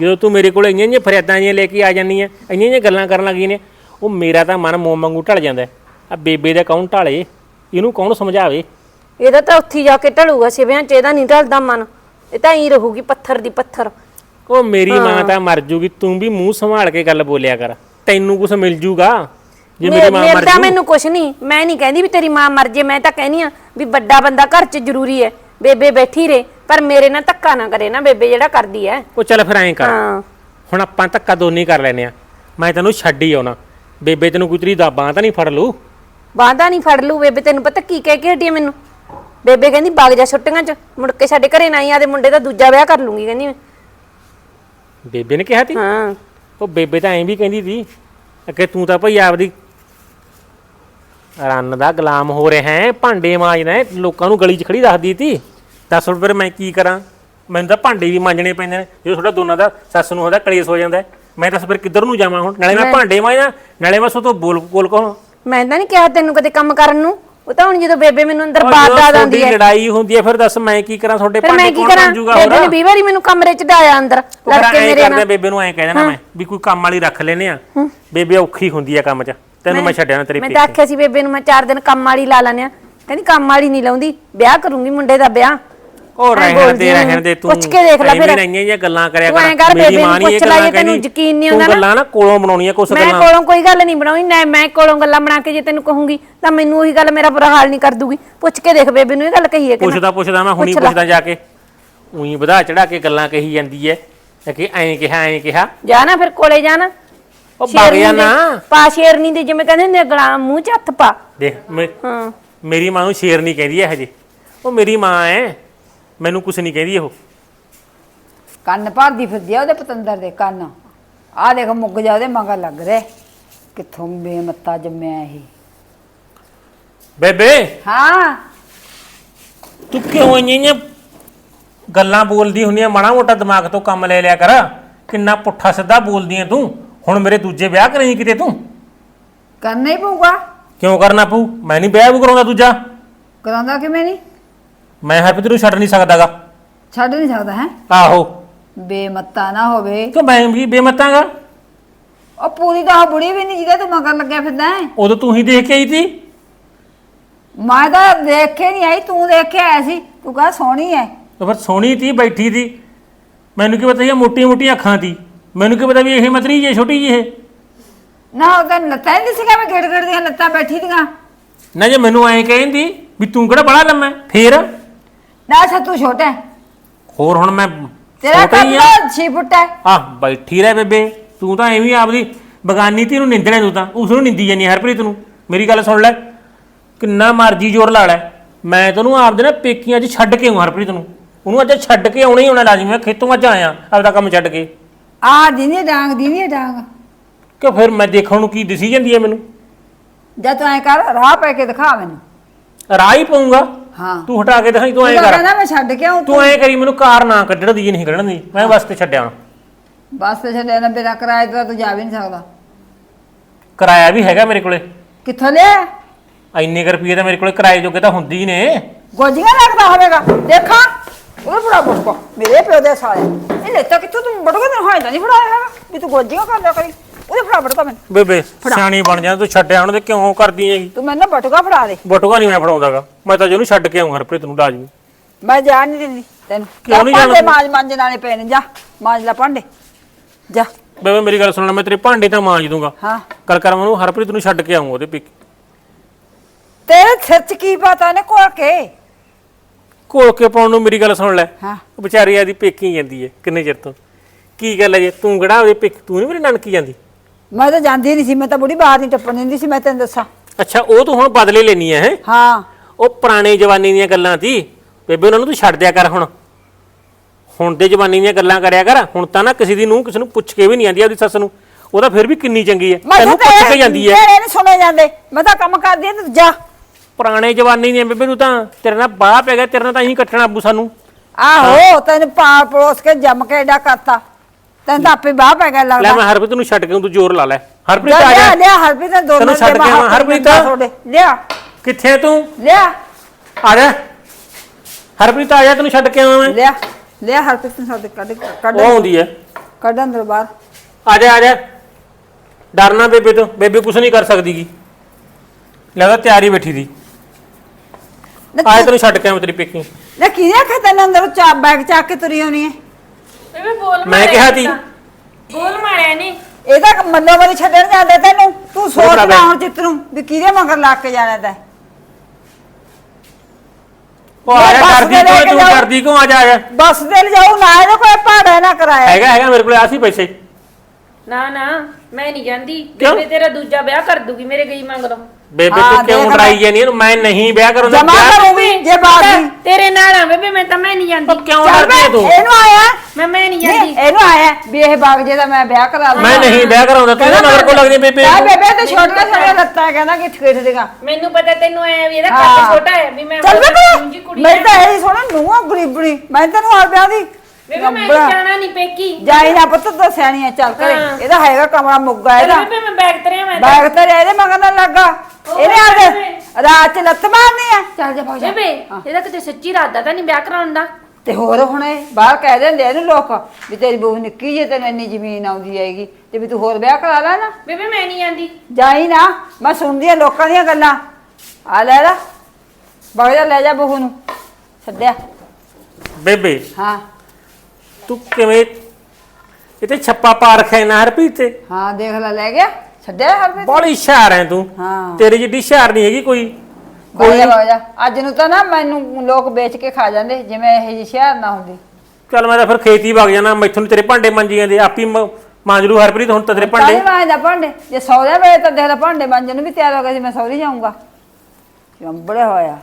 ਜਦੋਂ ਤੂੰ ਮੇਰੇ ਕੋਲ ਇੰਨੀਆਂ ਇੰਨੀਆਂ ਫਰਿਆਦਾਂ ਜੀਆਂ ਲੈ ਕੇ ਆ ਜਾਂਦੀਆਂ ਇੰਨੀਆਂ ਇੰਨੀਆਂ ਗੱਲਾਂ ਕਰਨ ਲੱਗੀ ਨੇ ਉਹ ਮੇਰਾ ਤਾਂ ਮਨ ਮੋਮ ਵਾਂਗੂ ਢਲ ਜਾਂਦਾ ਆ ਬੇਬੇ ਦਾ ਕੌਣ ਢਾਲੇ? ਇਹਨੂੰ ਕੌਣ ਸਮਝਾਵੇ? ਇਹਦਾ ਤਾਂ ਉੱਥੇ ਜਾ ਕੇ ਢਲੂਗਾ ਸਿਵਿਆਂ ਚ ਇਹਦਾ ਨਹੀਂ ਢਲਦਾ ਮਨ। ਇਹ ਤਾਂ ਹੀ ਰਹੂਗੀ ਪੱਥਰ ਦੀ ਪੱਥਰ। ਉਹ ਮੇਰੀ ਮਾਂ ਤਾਂ ਮਰ ਜੂਗੀ ਤੂੰ ਵੀ ਮੂੰਹ ਸੰਭਾਲ ਕੇ ਗੱਲ ਬੋਲਿਆ ਕਰ। ਤੈਨੂੰ ਕੁਝ ਮਿਲ ਜੂਗਾ? ਜੇ ਮੇਰੀ ਮਾਂ ਮਰ ਜੂ। ਮੈਨੂੰ ਕੁਛ ਨਹੀਂ। ਮੈਂ ਨਹੀਂ ਕਹਿੰਦੀ ਵੀ ਤੇਰੀ ਮਾਂ ਮਰ ਜੇ ਮੈਂ ਤਾਂ ਕਹਿੰਦੀ ਆ ਵੀ ਵੱਡਾ ਬੰਦਾ ਘਰ 'ਚ ਜ਼ਰੂਰੀ ਹੈ ਬੇਬੇ ਬੈਠੀ ਰੇ ਪਰ ਮੇਰੇ ਨਾਲ ਧੱਕਾ ਨਾ ਕਰੇ ਨਾ ਬੇਬੇ ਜਿਹੜਾ ਕਰਦੀ ਹੈ ਉਹ ਚੱਲ ਫਿਰ ਐਂ ਕਰ। ਹਾਂ। ਹੁਣ ਆਪਾਂ ਧੱਕਾ ਦੋਨੇ ਕਰ ਲੈਨੇ ਆ। ਮੈਂ ਤੈਨੂੰ ਛੱਡ ਹੀ ਆਉਣਾ। ਬੇਬੇ ਤੈਨੂੰ ਕੋਈ ਤੇਰੀ ਦਾਬਾਂ ਤਾਂ ਨਹੀਂ ਫੜ ਲੂ ਬਾਂਦਾ ਨਹੀਂ ਫੜ ਲੂ ਬੇਬੇ ਤੈਨੂੰ ਪਤਾ ਕੀ ਕਹਿ ਕੇ ਹਟੀ ਮੈਨੂੰ? ਬੇਬੇ ਕਹਿੰਦੀ ਵਗ ਜਾ ਛੁੱਟੀਆਂ 'ਚ ਮੁੜ ਕੇ ਸਾਡੇ ਘਰੇ ਨਾ ਆਈ ਆਦੇ ਮੁੰਡੇ ਦਾ ਦੂਜਾ ਵਿਆਹ ਕਰ ਲੂੰਗੀ ਕਹਿੰਦੀ ਮੈਂ। ਬੇਬੇ ਨੇ ਕਿਹਾ ਤੀ ਹਾਂ। ਉਹ ਬੇਬੇ ਤਾਂ ਐਂ ਵੀ ਕਹਿੰਦੀ ਸੀ ਕਿ ਤੂੰ ਤਾਂ ਭਈ ਆਪਦੀ ਰੰਨ ਦਾ ਗੁਲਾਮ ਹੋ ਰਿਹਾ ਹੈ ਭਾਂਡੇ ਮਾਂਜਦਾ ਹੈ, ਲੋਕਾਂ ਨੂੰ ਗਲੀ 'ਚ ਖੜੀ ਦੱਸਦੀ ਤੀ ਦੱਸ ਹੁਣ ਫਿਰ ਮੈਂ ਕੀ ਕਰਾਂ? ਮੈਨੂੰ ਤਾਂ ਭਾਂਡੇ ਵੀ ਮਾਂਜਣੇ ਪੈਂਦੇ ਨੇ ਜੇ ਤੁਹਾਡਾ ਦੋਨਾਂ ਦਾ ਸੱਸ ਨੂੰ ਉਹਦਾ ਕਲੇਸ਼ ਹੋ ਜਾਂਦਾ ਹੈ। ਮੈਂ ਤਾਂ ਫਿਰ ਕਿੱਧਰ ਨੂੰ ਜਾਵਾਂ ਹੁਣ? ਨਾਲੇ ਮੈਂ ਭਾਂਡੇ ਮਾਂਜਦਾ ਨਾਲੇ ਮੈਂ ਸੋ ਬੋਲ ਬੋਲ ਕੋਣ? ਮੈਂ ਤਾਂ ਨਹੀਂ ਕਿਹਾ ਤੈਨੂੰ ਕਦੇ ਕੰਮ ਕਰਨ ਨੂੰ। ਉਹ ਤਾਂ ਹੁਣ ਜਦੋਂ ਬੇਬੇ ਮੈਨੂੰ ਅੰਦਰ ਬਾਤ ਜਦੋਂ ਦਾ ਤੁਹਾਡੀ ਦਿੰਦੀ ਹੈ। ਲੜਾਈ ਹੁੰਦੀ ਹੈ ਫਿਰ ਦੱਸ ਮੈਂ ਕੀ ਕਰਾਂ? ਤੁਹਾਡੇ ਫਿਰ ਮੈਂ ਭਾਂਡੇ ਕੀ ਕੌਣ ਕਰਾਂ? ਮਾਂਜੂਗਾ ਬੇਬੇ ਨੇ ਹੋਰ 20 ਵਾਰੀ ਮੈਨੂੰ ਕਮਰੇ 'ਚ ਡਾਇਆ ਅੰਦਰ ਲੜ ਕੇ ਮੇਰੇ ਕਰਦੇ ਨਾਲ। ਬੇਬੇ ਨੂੰ ਐਂ ਕਹਿ ਦੇਣਾ ਮੈਂ ਵੀ ਕੋਈ ਕੰਮ ਵਾਲੀ ਰੱਖ ਲੈਨੇ ਆ ਬੇਬੇ ਔਖੀ ਹੁੰਦੀ ਆ ਕੰਮ 'ਚ। ਤੈਨੂੰ ਮੈਂ ਛੱਡਿਆ ਨਾ ਤੇਰੇ ਮੈਂ ਤਾਂ ਆਖਿਆ ਸੀ ਬੇਬੇ ਨੂੰ ਮੈਂ ਚਾਰ ਦਿਨ ਕੰਮ ਵਾਲੀ ਲਾ ਲੈਣੇ ਆ ਕਹਿੰਦੀ ਕੰਮ ਵਾਲੀ ਨਹੀਂ ਲਾਉਂਦੀ। ਵਿਆਹ ਕਰੂੰਗੀ ਮੁੰਡੇ ਦਾ ਵਿਆਹ। ਉਹ ਰਹਿਣ ਦੇ ਰਹਿਣ ਦੇ ਤੂੰ ਪੁੱਛ ਕੇ ਦੇਖ ਲੈ ਐਵੇਂ ਫਿਰ। ਨਹੀਂ ਇਹ ਗੱਲਾਂ ਕਰਿਆ ਤੂੰ ਐਂ ਕਰ, ਮੇਰੀ ਬੇਬੇ ਨੂੰ ਮਾਂ ਨੀ ਇਹ ਪੁੱਛ ਲੈ, ਜੇ ਤੈਨੂੰ। ਯਕੀਨ ਨੀ ਤੂੰ ਹੁੰਦਾ ਨਾ। ਗੱਲਾਂ ਨਾ ਕੋਲੋਂ ਬਣਾਉਣੀਆਂ ਕੁਛ ਮੈਂ ਗੱਲਾਂ। ਕੋਲੋਂ ਕੋਈ ਗੱਲ ਨਹੀਂ ਬਣਾਉਣੀ ਨਾ ਮੈਂ ਕੋਲੋਂ ਗੱਲਾਂ ਬਣਾ ਕੇ ਜੇ ਤੈਨੂੰ ਕਹੂੰਗੀ ਤਾਂ ਮੈਨੂੰ ਉਹੀ ਗੱਲ ਮੇਰਾ ਬੁਰਾ ਹਾਲ ਨਹੀਂ ਕਰ ਦੂਗੀ। ਪੁੱਛ ਕੇ ਦੇਖ ਬੇਬੇ ਨੂੰ ਇਹ ਗੱਲ ਕਹੀ ਹੈ ਕਿ ਨਾ। ਪੁੱਛਦਾ ਪੁੱਛਦਾ ਮੈਂ ਹੁਣੀ। ਪੁੱਛਦਾ ਜਾ ਕੇ। ਉਹੀ ਵਧਾ ਚੜਾ ਕੇ ਗੱਲਾਂ ਕਹੀ ਜਾਂਦੀ ਐ ਕਿ ਐਂ ਕਿਹਾ ਐਂ ਕਿਹਾ। ਜਾ ਨਾ ਫਿਰ ਕੋਲੇ ਜਾ ਨਾ। ਉਹ ਸ਼ੇਰਨੀ ਜਾ ਨਾ। ਪਾ ਸ਼ੇਰਨੀ ਦੇ ਜਿਵੇਂ ਕਹਿੰਦੇ ਹੁੰਦੇ ਆ, ਗਲਾਂ ਮੂੰਹ ਚ ਹੱਥ ਪਾ। ਦੇਖ ਮੈਂ- ਹਾਂ। ਮੇਰੀ ਮਾਂ ਨੂੰ ਸ਼ੇਰ ਨਹੀਂ ਕਹਿੰਦੀ ਐ ਹਜੇ ਉਹ ਮੇਰੀ ਮਾਂ ਐ ਮੈਨੂੰ ਕੁਛ ਨਹੀਂ ਕਹਿੰਦੀ ਉਹ। ਕੰਨ ਭਰਦੀ ਫਿਰਦੀ ਆ ਉਹਦੇ ਪਤੰਦਰ ਦੇ ਕੰਨ। ਆ ਦੇਖ ਮੁੱਕ ਜਾ ਉਹਦੇ ਮਗਰ ਲੱਗ ਰਿਹਾ। ਕਿੱਥੋਂ ਬੇਮੱਤਾ ਜੰਮਿਆ ਇਹ। ਬੇਬੇ! ਹਾਂ। ਤੂੰ ਕਿਉਂ ਇੰਨੀਆਂ ਗੱਲਾਂ ਬੋਲਦੀ ਹੁੰਨੀ ਆ? ਮਾੜਾ ਮੋਟਾ ਦਿਮਾਗ ਤੋਂ ਕੰਮ ਲੈ ਲਿਆ ਕਰ। ਕਿੰਨਾ ਪੁੱਠਾ ਸਿੱਧਾ ਬੋਲਦੀ ਐ ਤੂੰ। ਹੁਣ ਮੇਰੇ ਦੂਜੇ ਵਿਆਹ ਕਰਾਈ ਕਿਤੇ ਤੂੰ? ਕਰਨਾ ਹੀ ਪਊਗਾ। ਕਿਉਂ ਕਰਨਾ ਪਊ? ਮੈਂ ਨਹੀਂ ਵਿਆਹ ਵੀ ਕਰਾਉਂਦਾ ਦੂਜਾ। ਕਰਾਉਂਦਾ ਕਿਵੇਂ ਨਹੀਂ? ਮੈਂ ਹਰਪ੍ਰੀਤ ਨੂੰ ਛੱਡ ਨਹੀਂ ਸਕਦਾਗਾ। ਛੱਡ ਨਹੀਂ ਸਕਦਾ ਹੈ? ਆਹੋ। ਬੇਮੱਤਾ ਨਾ ਹੋਵੇ। ਕਿਉਂ ਮੈਂ ਵੀ ਬੇਮਤਾਂਗਾ? ਉਹ ਪੂਰੀ ਤਾਂ ਉਹ ਬੁੜੀ ਵੀ ਨਹੀਂ ਜਿਹਦੇ ਤੂੰ ਮਗਰ ਲੱਗਿਆ ਫਿਰਦਾ ਹੈ। ਉਦੋਂ ਤੂੰ ਹੀ ਦੇਖ ਕੇ ਆਈ ਸੀ ਮੈਂ ਤਾਂ ਦੇਖ ਕੇ ਨਹੀਂ ਆਈ ਤੂੰ ਦੇਖ ਕੇ ਆਇਆ ਸੀ। ਤੂੰ ਕਹਾ ਸੋਹਣੀ ਹੈ। ਤਾਂ ਫਿਰ ਸੋਹਣੀ ਤੀ ਬੈਠੀ ਤੀ। ਮੈਨੂੰ ਕੀ ਪਤਾ ਇਹ ਮੋਟੀਆਂ ਮੋਟੀਆਂ ਅੱਖਾਂ ਤੀ। ਮੈਨੂੰ ਕੀ ਪਤਾ ਵੀ ਇਹ ਮਤਰੀ ਜੇ ਛੋਟੀ ਜੀ ਇਹ ਨਾ ਉਹਦਾ ਲੱਤਾਂ ਨਹੀਂ ਸੀਗਾ ਮੈਂ ਗੇੜ ਗੇੜ ਦੀਆਂ ਲੱਤਾਂ ਬੈਠੀ ਦੀਆਂ। ਨਾ ਜੇ ਮੈਨੂੰ ਐਂ ਕਹਿੰਦੀ ਵੀ ਤੂੰ ਕਿਹੜਾ ਬੜਾ ਲੰਮਾ ਹੈ? ਫੇਰ? ਨਾ ਅੱਛਾ ਤੂੰ ਛੋਟਾ ਹੈ। ਹੋਰ ਹੁਣ ਮੈਂ ਤੇਰਾ ਛੋਟਾ ਹੀ ਕੱਦ ਆ। 6 ਫੁੱਟ ਹੈ। ਆ ਬੈਠੀ ਰਹਿ ਬੇਬੇ। ਤੂੰ ਤਾਂ ਐਵੇਂ ਹੀ ਆਪਦੀ ਬਗਾਨੀ ਤੀ ਨੂੰ ਨਿੰਦਣੇ ਤੂੰ ਤਾਂ। ਉਸ ਨੂੰ ਨਿੰਦੀ ਜਾਨੀ ਹਰਪ੍ਰੀਤ ਨੂੰ। ਮੇਰੀ ਗੱਲ ਸੁਣ ਲੈ। ਕਿੰਨਾ ਮਰਜ਼ੀ ਜ਼ੋਰ ਲਾ ਲੈ। ਮੈਂ ਤੈਨੂੰ ਆਪਦੇ ਨਾ ਪੇਕੀਆਂ 'ਚ ਛੱਡ ਕੇ ਆਉਂ ਹਰਪ੍ਰੀਤ ਨੂੰ। ਉਹਨੂੰ ਅੱਜ ਛੱਡ ਕੇ ਆਉਣਾ ਹੀ ਆਉਣਾ ਲਾਜ਼ਮੀ ਮੈਂ ਖੇਤੋਂ ਅੱਜ ਆਇਆ ਆਪਦਾ ਕੰਮ ਛੱਡ ਕੇ। ਆ ਦਿਨੀ ਡਾਂਗ ਦਿਨੀ ਡਾਂਗ। ਕਿ ਫਿਰ ਮੈਂ ਦੇਖਣ ਨੂੰ ਕੀ ਦਿਸੀ ਜਾਂਦੀ ਹੈ ਮੈਨੂੰ? ਜਦ ਤੂੰ ਐ ਕਰ ਰਾਹ ਪੈ ਕੇ ਦਿਖਾ ਮੈਨੂੰ। ਰਾਹ ਹੀ ਪਾਉਂਗਾ ਹਾਂ। ਤੂੰ ਹਟਾ ਕੇ ਦਿਖਾਈ ਤੂੰ ਐਂ ਕਰ। ਕਹਿੰਦਾ ਮੈਂ ਛੱਡ ਕੇ ਆਉਂ ਤੂੰ ਐਂ ਕਰੀ ਮੈਨੂੰ ਕਾਰ ਨਾ ਕੱਢਣ ਦੀ ਨਹੀਂ ਕੱਢਣ ਦੀ ਮੈਂ ਬਸ ਤੇ ਛੱਡਿਆ ਬਸ ਤੇ ਛੱਡਿਆ ਨਾ ਬਿਨਾ ਕਿਰਾਏ ਤੋਂ ਤੂੰ ਜਾ ਵੀ ਨਹੀਂ ਸਕਦਾ। ਕਿਰਾਇਆ ਵੀ ਹੈਗਾ ਮੇਰੇ ਕੋਲੇ। ਕਿੱਥੋਂ ਲਿਆ? ਇੰਨੇ ਕੁ ਰੁਪਏ ਤਾਂ ਮੇਰੇ ਕੋਲੇ ਕਿਰਾਏ ਜੋਗੇ ਤਾਂ ਹੁੰਦੀ ਹੀ ਨੇ। ਗੋਜੀਆਂ ਲੱਗਦਾ ਹੋਵੇਗਾ। ਦੇਖਾਂ। ਉਹ ਬੜਾ ਬੁੱਕਾ ਮੇਰੇ ਪਿਓ ਦੇ ਸਾਲੇ। ਇਹ ਲੈਤਾ ਕਿੱਥੋਂ? ਤੂੰ ਬੜੂਗਾ ਤੈਨੂੰ ਹਾਇਦਾ ਨਹੀਂ ਫੜਾਇਆ ਹੈਗਾ। ਵੀ ਤੂੰ ਗੋਜੀਆਂ ਕਰ ਲਿਆ ਕਰੀ। ਉਹਦੇ ਫੜਾ ਬੜੂਗਾ ਮੈਨੂੰ। ਬੇਬੇ ਸਿਆਣੀ ਬਣ ਜਾ ਤੂੰ ਛੱਡਿਆ ਹੁਣ ਤੇ ਕਿਉਂ ਕਰਦੀ ਹੈਗੀ? ਤੂੰ ਮੈਨੂੰ ਬਟੂਗਾ ਫੜਾ ਦੇ। ਬਟੂਆ ਨਹੀਂ ਮੈਂ ਫੜਾਉਂਦਾਗਾ। ਮੈਂ ਤਾਂ ਜਿਹਨੂੰ ਛੱਡ ਕੇ ਆਉਂ ਹਰਪ੍ਰੀਤ ਨੂੰ ਲਾਜ਼ਮੀ ਮੈਂ ਜਾਣ ਨਹੀਂ ਦਿੰਦੀ ਤੈਨੂੰ। ਕਿਉਂ ਨੀ ਜਾ ਜਾਣ ਭਾਂਡੇ? ਮਾਂਜ ਮਾਂਜ ਨਾਲੇ ਪਏ ਨੇ ਜਾ ਮਾਂਜ ਲੈ ਭਾਂਡੇ। ਜਾ। ਬੇਬੇ ਮੇਰੀ ਗੱਲ ਸੁਣ ਲੈ ਮੈਂ ਤੇਰੇ ਭਾਂਡੇ ਤਾਂ ਮਾਂਜ ਦੂੰਗਾ। ਹਾਂ। ਗੱਲ ਕਰ ਮੈਨੂੰ ਹਰਪ੍ਰੀਤ ਨੂੰ ਛੱਡ ਕੇ ਆਉਂ ਉਹਦੇ ਪਿੱਕ। ਤੇਰੇ ਸਿਰ ਚ ਕੀ ਪਤਾ ਨੇ ਕੋਲ ਕੇ? ਘੋਲ ਕੇ ਪਾਉਣ ਨੂੰ ਮੇਰੀ ਗੱਲ ਸੁਣ ਲੈ। ਹਾਂ। ਉਹ ਵਿਚਾਰੀ ਆਦੀ ਪੇਕੀ ਜਾਂਦੀ ਹੈ ਕਿੰਨੇ ਚਿਰ ਤੋਂ? ਕੀ ਗੱਲ ਹੈ ਜੇ ਤੂੰ ਕਿਹੜਾ ਉਹਦੇ ਪਿੱਕ ਤੂੰ ਨਹੀਂ ਮੇਰੀ ਨਾਨਕੀ ਜਾਂਦੀ? ਮੈਂ ਤਾਂ ਜਾਂਦੀ ਨਹੀਂ ਸੀ ਮੈਂ ਤਾਂ ਬੁੜੀ ਬਾਹਰ ਨਹੀਂ ਟੱਪਣ ਦਿੰਦੀ ਸੀ ਮੈਂ ਤੈਨੂੰ ਦੱਸਾਂ। ਅੱਛਾ ਉਹ ਤੂੰ ਹੁਣ ਬਦਲੇ ਲੈਣੀ ਹੈ ਹੈਂ? ਹਾਂ। ਉਹ ਪੁਰਾਣੇ ਜਵਾਨੀ ਦੀਆਂ ਗੱਲਾਂ ਸੀ। ਬੇਬੇ ਉਹਨਾਂ ਨੂੰ ਤੂੰ ਛੱਡ ਦਿਆ ਕਰ ਹੁਣ। ਹੁਣ ਦੇ ਜਵਾਨੀ ਦੀਆਂ ਗੱਲਾਂ ਕਰਿਆ ਕਰ। ਹੁਣ ਤਾਂ ਨਾ ਕਿਸੇ ਦੀ ਨੂੰ ਕਿਸੇ ਨੂੰ ਪੁੱਛ ਕੇ ਵੀ ਨਹੀਂ ਆਂਦੀ ਆਪਦੀ ਸੱਸ ਨੂੰ। ਉਹ ਤਾਂ ਫਿਰ ਵੀ ਕਿੰਨੀ ਚੰਗੀ ਹੈ। ਮੈਂ ਤੈਨੂੰ ਤਾਂ ਪੁੱਛ ਕੇ ਜਾਂਦੀ ਹੈ। ਤੇਰੇ ਨਹੀਂ ਸੁਣੇ ਜਾਂਦੇ। ਮੈਂ ਤਾਂ ਕੰਮ ਕਰਦੀ ਹਾਂ ਤੂੰ ਜਾ। ਪੁਰਾਣੇ ਜਵਾਨੀ ਦੀਆਂ ਬੇਬੇ ਨੂੰ ਤਾਂ ਤੇਰੇ ਨਾਲ ਬਾਹ ਪੈ ਗਿਆ। ਤੇਰੇ ਨਾਲ ਤਾਂ ਹੀ ਕੱਟਣਾ ਅੱਬੂ ਸਾਨੂੰ। ਆਹੋ ਤੈਨੂੰ ਪਾਲ ਪਲੋਸ ਕੇ ਜੰਮ ਕੇ ਏਡਾ ਕਰਤਾ। ਤੈਨੂੰ ਤਾਂ ਆਪੇ ਬਾਹ ਪੈ ਗਿਆ ਲੈ ਲੱਗਦਾ ਮੈਂ ਹਰਪ੍ਰੀਤ ਨੂੰ ਛੱਡ ਕੇ ਆਊਂ, ਤੂੰ ਜ਼ੋਰ ਲਾ ਲੈ। ਹਰਪ੍ਰੀਤ ਆ ਜਾ। ਲਿਆ ਹਰਪ੍ਰੀਤ ਨੇ ਤੈਨੂੰ ਛੱਡ ਕੇ ਆਵਾਂ, ਹਰਪ੍ਰੀਤ। ਲਿਆ। ਕਿੱਥੇ ਤੂੰ? ਲਿਆ। ਆ ਜਾ। ਹਰਪ੍ਰੀਤ ਆ ਜਾ ਤੈਨੂੰ ਛੱਡ ਕੇ ਆਵਾਂ ਮੈਂ। ਲਿਆ। ਲਿਆ ਹਰਪ੍ਰੀਤ ਨੂੰ ਸਾਡੇ ਕੱਢ ਕੱਢ ਉਹ ਆਉਂਦੀ ਹੈ। ਕੱਢ ਅੰਦਰ ਬਾਹਰ। ਆ ਜਾ ਆ ਜਾ। ਡਰਨਾ ਬੇਬੇ ਤੋਂ। ਬੇਬੇ ਕੁਛ ਨਹੀਂ ਕਰ ਸਕਦੀਗੀ ਲੱਗਦਾ ਤਿਆਰੀ ਬੈਠੀ ਦੀ। ਆਏ ਤੈਨੂੰ ਛੱਡ ਕੇ ਆਵਾਂ ਤੇਰੀ ਪੇਕੀ। ਲੈ ਕਿਹਨੇ ਆਖਿਆ ਤੈਨੂੰ ਅੰਦਰ ਚਾ ਬੈਗ ਚੱਕ ਕੇ ਤੁਰੀ ਆਉਣੀ ਹੈ? ਬੇਬੇ ਬੋਲ ਮੈਂ ਕਿਹਾ ਤੀ। ਬੋਲ ਮਾਰਿਆ ਨਹੀਂ ਇਹਦਾ ਮੰਨੋ ਮਰੀ ਛੱਡਣ ਜਾਂਦੇ ਤੈਨੂੰ। ਤੂੰ ਸੋਚ ਨਾ ਹੁਣ ਚਿੱਤ ਨੂੰ ਵੀ ਕਿਹਦੇ ਮਗਰ ਲੱਗ ਕੇ ਜਾਣਾ ਤੈਂ। ਉਹ ਆ ਜਾ ਬੱਸ ਕਰਦੀ ਤੇ ਲੈ ਕੇ ਤੂੰ ਜਾਓ। ਕਰਦੀ ਕਿਉਂ ਆ ਜਾ ਆ ਜਾ ਬੱਸ ਤੇ ਨਾ ਇਹਦਾ ਕੋਈ ਭਾੜਾ ਨਾ ਕਰਾਇਆ। ਹੈਗਾ ਹੈਗਾ ਮੇਰੇ ਕੋਲ ਆਸੀ ਪੈਸੇ। ਨਾ ਨਾ ਮੈਂ ਨਹੀਂ ਜਾਂਦੀ। ਕਿਉਂ? ਬੇਬੇ ਤੇਰਾ ਦੂਜਾ ਵਿਆਹ ਕਰ ਦੂਗੀ ਮੇਰੇ ਗਈ ਮੰਗਰੋਂ। ਬੇਬੇ ਹਾਂ, ਤੂੰ ਕਿਉਂ ਦੇਖ ਲੈ। ਡਰਾਈ ਜਾਨੀ ਇਹਨੂੰ ਮੈਂ ਨਹੀਂ ਵਿਆਹ ਕਰਾਉਂਦਾ ਜਮਾ ਵਿਆਹ- ਕਰੂੰਗੀ ਜੇ ਬਾਗੀ ਤੇਰੇ ਨਾਲ ਆ ਬੇਬੇ ਮੈਂ ਤਾਂ ਮੈਂ ਨਹੀਂ ਜਾਂਦੀ। ਉਹ ਕਿਉਂ ਡਰਦੀ ਹੈ ਤੂੰ? ਇਹਨੂੰ ਆਇਆ। ਮੈਂ ਮੈਂ ਨਹੀਂ ਨਹੀਂ ਜਾਂਦੀ। ਇਹਨੂੰ ਆਇਆ ਵੀ ਇਹ ਬਾਗ ਜੇ ਦਾ ਮੈਂ ਵਿਆਹ ਕਰਾ ਲਾਂ ਮੈਂ ਨਹੀਂ ਵਿਆਹ ਕਰਾਉਂਦਾ ਤੂੰ ਮਗਰ ਕੋ ਲੱਗਦੀ ਬੇਬੇ। ਆ ਬੇਬੇ ਤੇ ਛੋਟਾ ਛੋਟਾ ਲੱਤਾ ਕਹਿੰਦਾ ਕਿ ਠੇਠ ਦੇਗਾ ਮੈਨੂੰ ਪਤਾ ਤੈਨੂੰ ਐ ਵੀ ਇਹਦਾ। ਕੱਦ ਛੋਟਾ ਹੈ ਵੀ ਮੈਂ ਚੱਲ ਹੋਰ ਜੀ ਬੇਬੇ ਕੁੜੀ ਮੈਂ ਆ। ਤਾਂ ਇਹ ਸੋਣਾ ਨੂੰਹ ਗਰੀਬੜੀ ਮੈਂ ਤੈਨੂੰ ਹਾਲ ਵਿਆਹ ਦੀ ਬੇਬੇ ਮੈਂ ਨਹੀਂ ਰੱਬਾ। ਜਾਣਾ ਨਹੀਂ ਪੇਕੀ। ਜਾਈ ਨਾ ਪੁੱਤ ਤਾਂ ਸਿਆਣੀ ਆ ਚੱਲ ਕਰੇ ਹਾਂ। ਇਹਦਾ ਹੈਗਾ ਕਮਰਾ ਮੁੱਗਾ ਚੱਲ ਇਹਦਾ। ਬੇਬੇ ਮੈਂ ਬੈਗ ਤਰਿਆ ਮੈਂ ਤਾਂ। ਬੈਗ ਤੇ ਇਹਦੇ ਮਗਰ ਨਾ ਲੱਗਾ। ਉਹ ਇਹਨੇ ਆ ਕੇ ਬੇਬੇ। ਰਾਤ ਚ ਲੱਤ ਮਾਰਨੀ ਆ ਚੱਲ ਜਾ ਭਾਈ ਬੇਬੇ ਇਹਦਾ ਕਿਤੇ ਸੱਚੀ ਇਰਾਦਾ ਤਾਂ ਨਹੀਂ ਵਿਆਹ ਕਰਾਉਣ ਦਾ। ਤੇ ਹੋਰ ਹੁਣ ਇਹ ਬਾਹਰ ਕਹਿ ਦਿੰਦੇ ਇਹਨੂੰ ਲੋਕ ਵੀ ਤੇਰੀ ਬਹੂ ਨਿੱਕੀ ਜੇ ਤੈਨੂੰ ਇੰਨੀ ਜ਼ਮੀਨ ਆਉਂਦੀ ਹੈਗੀ। ਤੇ ਵੀ ਤੂੰ ਹੋਰ ਵਿਆਹ ਕਰਾ ਲੈ ਨਾ। ਬੇਬੇ ਮੈਂ ਨਹੀਂ ਜਾਂਦੀ ਜਾਈ ਨਾ। ਮੈਂ ਸੁਣਦੀ ਆ ਲੋਕਾਂ ਦੀਆਂ ਗੱਲਾਂ। ਆ ਲੈ ਲੈ। ਬਗ ਜਾ ਲੈ ਜਾ ਬਹੂ ਨੂੰ। ਛੱਡਿਆ। ਬੇਬੇ ਹਾਂ। ਤੂੰ ਕਿਵੇਂ ਇਤੇ ਛੱਪਾ ਪਾ ਰੱਖਿਆ ਨਾ ਹਰਪ੍ਰੀਤ ਤੇ? ਹਾਂ ਦੇਖ ਲੈ ਲੈ ਗਿਆ। ਛੱਡਿਆ ਹਰਪ੍ਰੀਤ? ਬੜੀ ਹੁਸ਼ਿਆਰ ਹੈ ਤੂੰ। ਹਾਂ। ਤੇਰੀ ਜਿੱਡੀ ਹੁਸ਼ਿਆਰ ਨਹੀਂ ਹੈਗੀ ਕੋਈ। ਕੋਈ ਜਾ ਜਾ। ਅੱਜ ਨੂੰ ਤਾਂ ਨਾ ਮੈਨੂੰ ਲੋਕ ਵੇਚ ਕੇ ਖਾ ਜਾਂਦੇ ਜਿਵੇਂ ਇਹ ਜਿਹੀ ਸ਼ਹਿਰ ਨਾ ਹੁੰਦੀ। ਚੱਲ ਮੈਂ ਤਾਂ ਫਿਰ ਖੇਤੀ ਵਗ ਜਾਣਾ ਮੈਥੋਂ ਨੀ ਤੇਰੇ ਭਾਂਡੇ ਮਾਂਜੀਆਂ ਦੇ ਆਪੀ ਮ- ਮਾਂਜ ਲੂ ਹਰਪ੍ਰੀਤ ਹੁਣ ਤਾਂ ਤੇਰੇ ਭਾਂਡੇ। ਕਾਹਦੇ ਵਾਂਜਦਾ ਭਾਂਡੇ। ਜੇ ਸੌਦੇ ਵੇਲੇ ਤਾਂ ਦੇਖ ਲੈ ਭਾਂਡੇ ਮਾਂਜਣ ਨੂੰ ਵੀ ਤਿਆਰ ਹੋ ਗਿਆ ਸੀ ਮੈਂ ਸੌਰੀ ਜਾਊਂਗਾ। ਚੰਬੜੇ ਹੋਇਆ।